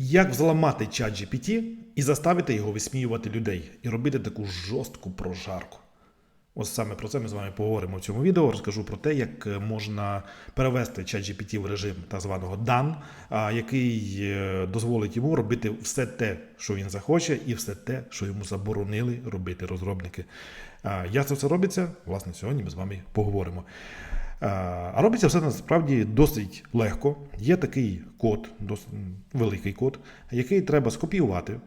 Як взламати чат GPT і заставити його висміювати людей і робити таку жорстку прожарку? Ось саме про це ми з вами поговоримо в цьому відео. Розкажу про те, як е, можна перевести ChatGPT в режим так званого DAN, який е, дозволить йому робити все те, що він захоче, і все те, що йому заборонили робити розробники. Як це все робиться? Власне, сьогодні ми з вами поговоримо. А а робиться все насправді досить легко. Є такий код, досить великий код, який треба скопіювати, е,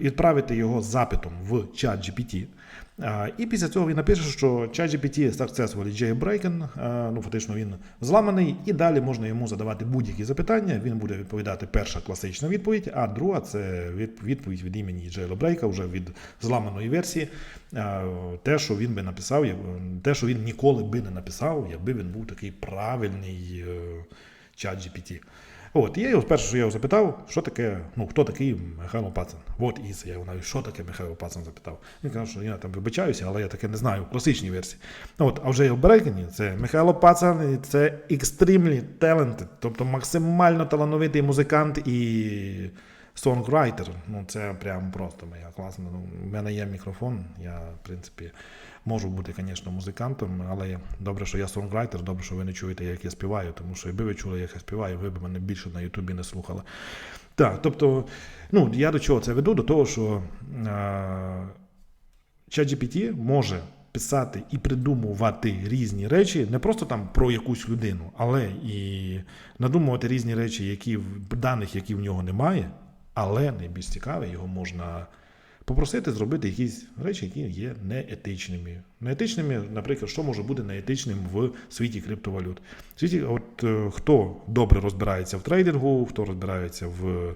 відправити його запитом в чат GPT. І після цього він напише, що чат GPT successfully jailbroken, а, ну фактично він зламаний, і далі можна йому задавати будь-які запитання. Він буде відповідати перша класична відповідь, а друга це відповідь від імені jailbreak, вже від зламаної версії. Те, що він би написав, те, що він ніколи би не написав, якби він був такий правильний е, чат GPT. От, і я його перше, що я його запитав, що таке, ну хто такий Михайло Пацан? От і це я його навіть, що таке Михайло Пацан запитав. Він каже, що я там вибачаюся, але я таке не знаю в класичній версії. От, а вже в Брейкені це Михайло Пацан, і це extremely talented, тобто максимально талановитий музикант і сонграйтер. Ну це прям просто моя класна. Ну, у мене є мікрофон, я, в принципі, можу бути, звісно, музикантом, але добре, що я сонграйтер, добре, що ви не чуєте, як я співаю, тому що якби ви чули, як я співаю, ви б мене більше на Ютубі не слухали. Так, тобто, ну, я до чого це веду? До того, що ChatGPT може писати і придумувати різні речі, не просто там про якусь людину, але і надумувати різні речі, які в даних, які в нього немає, але найбільш цікаве, його можна попросити зробити якісь речі, які є неетичними. Неетичними, наприклад, що може бути неетичним в світі криптовалют. В світі, от е, хто добре розбирається в трейдингу, хто розбирається в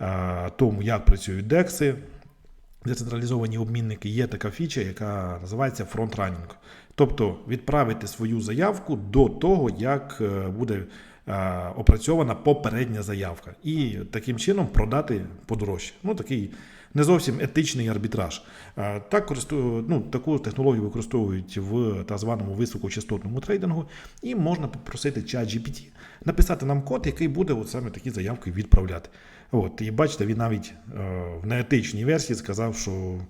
е, тому, як працюють декси, децентралізовані обмінники, є така фіча, яка називається фронтранінг. Тобто відправити свою заявку до того, як е, буде опрацьована попередня заявка, і таким чином продати подорожче. Ну такий не зовсім етичний арбітраж. Е, Так ну, таку технологію використовують в так званому високочастотному трейдингу, і можна попросити чат GPT написати нам код, який буде от саме такі заявки відправляти. От, і бачите, він навіть е, в неетичній версії сказав, що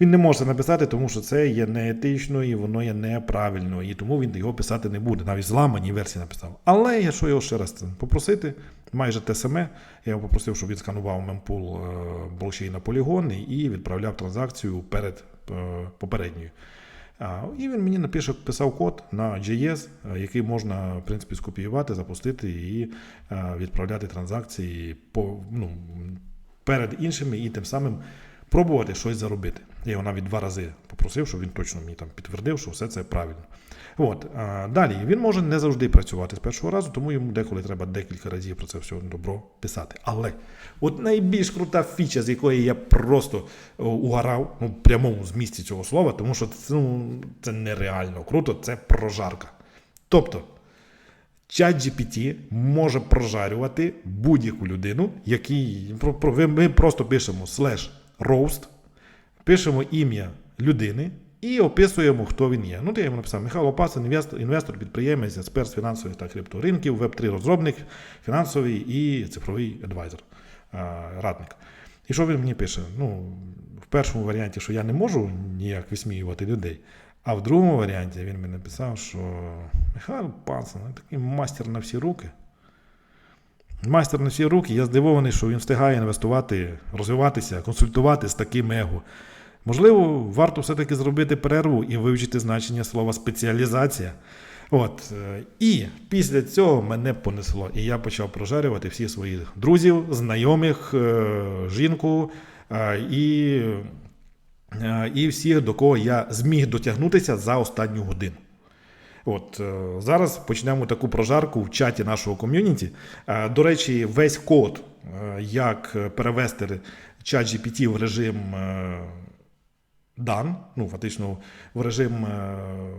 він не може написати, тому що це є неетично і воно є неправильно, і тому він його писати не буде. Навіть зламані версії написав. Але якщо його ще раз попросити, майже те саме, я його попросив, щоб він сканував мемпул е, блокчейна полігон і відправляв транзакцію перед е, попередньою. І він мені напише, писав код на JS, е, який можна в принципі скопіювати, запустити і відправляти транзакції по, ну, перед іншими і тим самим пробувати щось заробити. Я його навіть два рази попросив, щоб він точно мені там підтвердив, що все це правильно. От. Далі він може не завжди працювати з першого разу, тому йому деколи треба декілька разів про це все добро писати. Але от найбільш крута фіча, з якої я просто о, угорав ну, прямому змісті цього слова, тому що це, ну, це нереально круто, це прожарка. Тобто. ChatGPT може прожарювати будь-яку людину, який ми просто пишемо slash roast, пишемо ім'я людини і описуємо, хто він є. Ну, я йому написав Михайло Пасин, інвестор, інвестор, підприємець, експерт з фінансових та крипторинків, веб-3 розробник, фінансовий і цифровий адвайзер, радник. І що він мені пише? Ну, в першому варіанті, що я не можу ніяк висміювати людей. А в другому варіанті він мені написав, що Михайло Панцин такий мастер на всі руки. Майстер на всі руки, я здивований, що він встигає інвестувати, розвиватися, консультувати з таким его. Можливо, варто все-таки зробити перерву і вивчити значення слова спеціалізація. От. е, І після цього мене понесло. І я почав прожарювати всіх своїх друзів, знайомих, е, жінку е, і, і всіх, до кого я зміг дотягнутися за останню годину. От е, зараз почнемо таку прожарку в чаті нашого ком'юніті. Е, До речі, весь код, е, як перевести чат GPT в режим дан, ну фактично в режим е,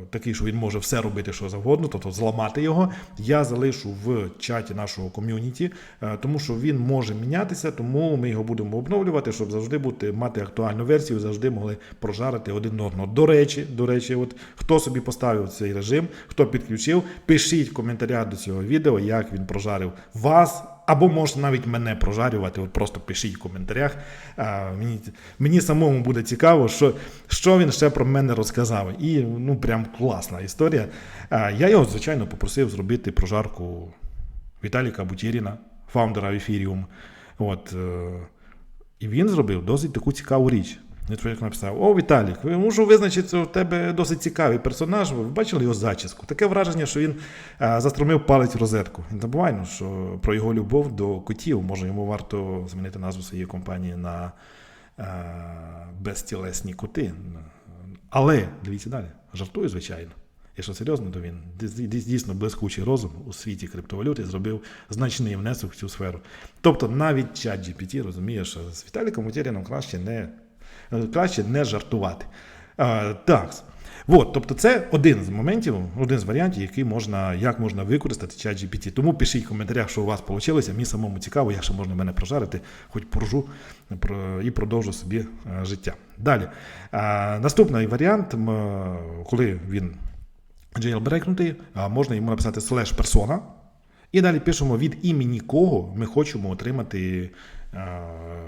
такий, що він може все робити, що завгодно, тобто зламати його. Я залишу в чаті нашого ком'юніті, е, тому що він може мінятися, тому ми його будемо обновлювати, щоб завжди бути мати актуальну версію, завжди могли прожарити один одного. До речі, до речі, от хто собі поставив цей режим, хто підключив, пишіть в коментарях до цього відео, як він прожарив вас або можете навіть мене прожарювати. От просто пишіть в коментарях. А, мені, мені самому буде цікаво, що, що він ще про мене розказав. І ну прям класна історія. А, я його, звичайно, попросив зробити прожарку Віталіка Бутєріна, фаундера Ethereum. От, е, і він зробив досить таку цікаву річ. Я чоловік написав: О, Віталік, можу визначити, в тебе досить цікавий персонаж. Ви бачили його зачіску? Таке враження, що він а, застромив палець в розетку. Не забувайно, що про його любов до котів, може йому варто змінити назву своєї компанії на а, безтілесні коти. Але дивіться далі, жартую, звичайно. Якщо серйозно, то він дійс- дійс- дійсно блискучий розум у світі криптовалюти зробив значний внесок в цю сферу. Тобто навіть чат GPT розуміє, що з Віталіком Утеріном краще не, е, краще не жартувати. А, так. От, тобто це один з моментів, один з варіантів, який можна, як можна використати чат GPT. Тому пишіть в коментарях, що у вас вийшло. Мені самому цікаво, як ще можна мене прожарити, хоч поржу і продовжу собі е, життя. Далі. А, наступний варіант, е, коли він jailbreakнутий, можна йому написати slash persona. І далі пишемо від імені кого ми хочемо отримати е,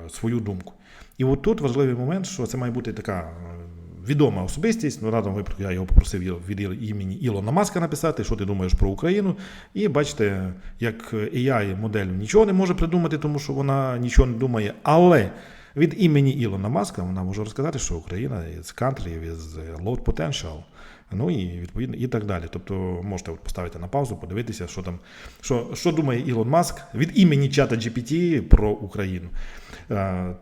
свою думку. І от тут важливий момент, що це має бути така е, відома особистість. Ну, в випадку я його попросив від імені Ілона Маска написати, що ти думаєш про Україну. І бачите, як AI-модель нічого не може придумати, тому що вона нічого не думає. Але від імені Ілона Маска вона може розказати, що Україна is country with low potential. Ну і відповідно і так далі. Тобто можете от поставити на паузу, подивитися, що там, що, що думає Ілон Маск від імені чата GPT про Україну. Е,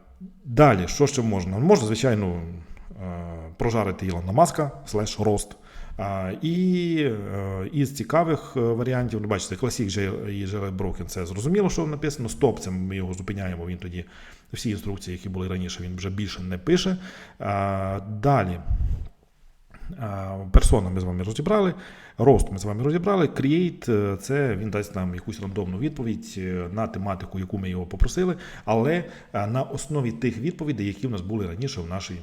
Далі, що ще можна? Можна, звичайно, е, прожарити Ілона Маска слеш рост. А, і е, із цікавих е, варіантів, ну, бачите, Jail- і Jailbroken, це зрозуміло, що написано. Стоп, це ми його зупиняємо. Він тоді всі інструкції, які були раніше, він вже більше не пише. Далі. А, Персона ми з вами розібрали, рост ми з вами розібрали. Create е, це він дасть нам якусь рандомну відповідь е, на тематику, яку ми його попросили, але е, на основі тих відповідей, які в нас були раніше в нашій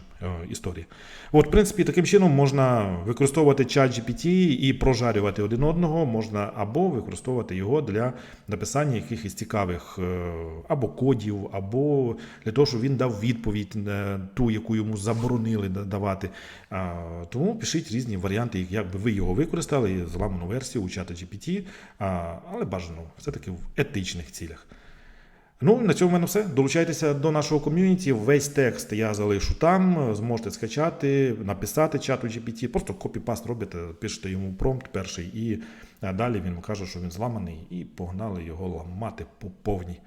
історії. От, в принципі, таким чином можна використовувати чат GPT і прожарювати один одного, можна або використовувати його для написання якихось цікавих або кодів, або для того, щоб він дав відповідь на ту, яку йому заборонили давати. Тому пишіть різні варіанти, як би ви його використали, зламану версію у чата GPT, але бажано все-таки в етичних цілях. Ну, на цьому в мене все. Долучайтеся до нашого ком'юніті. Весь текст я залишу там. Зможете скачати, написати чату GPT. Просто копі-паст робите, пишете йому промпт перший, і далі він каже, що він зламаний, і погнали його ламати по повній.